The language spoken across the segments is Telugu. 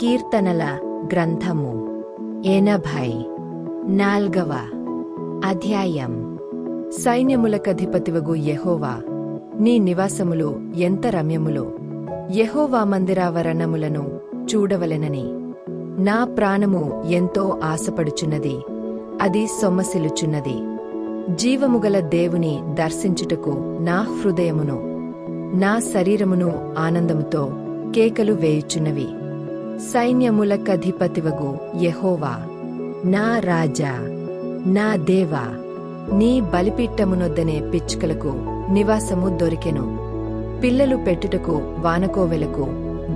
కీర్తనల గ్రంథము ఎనభై నాల్గవ అధ్యాయం సైన్యములకధిపతివగు యహోవా నీ నివాసములు ఎంత రమ్యములో యహోవా మందిరావరణములను చూడవలెనని నా ప్రాణము ఎంతో ఆశపడుచున్నది అది సొమ్మసిలుచున్నది జీవముగల దేవుని దర్శించుటకు నా హృదయమును నా శరీరమును ఆనందముతో కేకలు వేయుచున్నవి సైన్యములకధిపతివగు యహోవా. నా రాజా నా దేవా నీ బలిపీట్టమునొద్దనే పిచ్చుకలకు నివాసము దొరికెను. పిల్లలు పెట్టుటకు వానకోవెలకు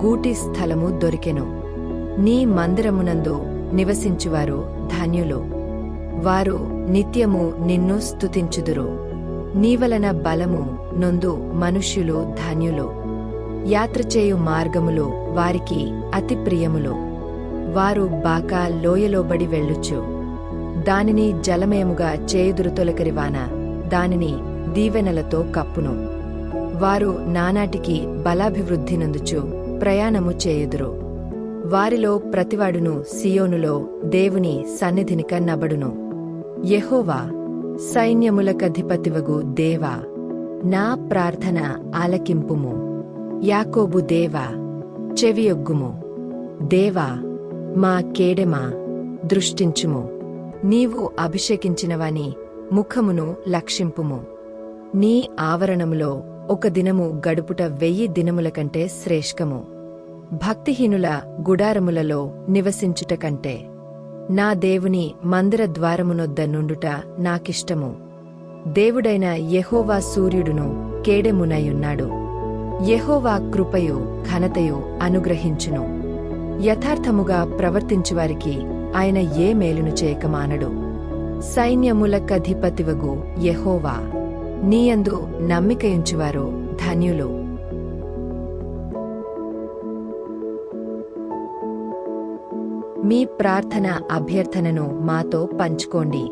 గూటి స్థలము దొరికెను. నీ మందిరమునందు నివసించువారు ధన్యులు. వారు నిత్యము నిన్ను స్తుతించుదురు. నీవలన బలము నొందు మనుష్యులు ధన్యులు. యాత్ర చేయు మార్గములు వారికి అతి ప్రియములు. వారు బాకా లోయలోబడి వెళ్ళుచు. దానిని జలమయముగా చేయుదురు తొలకరివాన దానిని దీవెనలతో కప్పును. వారు నానాటికి బలాభివృద్ధి నందుచు ప్రయాణము చేయుదురు. వారిలో ప్రతివాడును సియోనులో దేవుని సన్నిధినిక నబడును. యహోవా సైన్యములకధిపతివగు దేవా నా ప్రార్థన ఆలకింపుము. యాకోబు దేవా చెవియొగ్గుము. దేవా మా కేడెమా దృష్టించుము. నీవు అభిషేకించినవని ముఖమును లక్షింపుము. నీ ఆవరణములో ఒక దినము గడుపుట వెయ్యి దినముల కంటే శ్రేష్ఠము. భక్తిహీనుల గుడారములలో నివసించుట కంటే నా దేవుని మందిర ద్వారమునొద్ద నుండుట నాకిష్టము. దేవుడైన యహోవా సూర్యుడును కేడెమునయున్నాడు. యెహోవా కృపయు ఘనతయు అనుగ్రహించును. యథార్థముగా ప్రవర్తించువారికి ఆయన ఏ మేలును చేయకమానడు. సైన్యములకధిపతివగు యెహోవా నీయందు నమ్మికయుంచువారు ధన్యులు. మీ ప్రార్థన అభ్యర్థనను మాతో పంచుకోండి.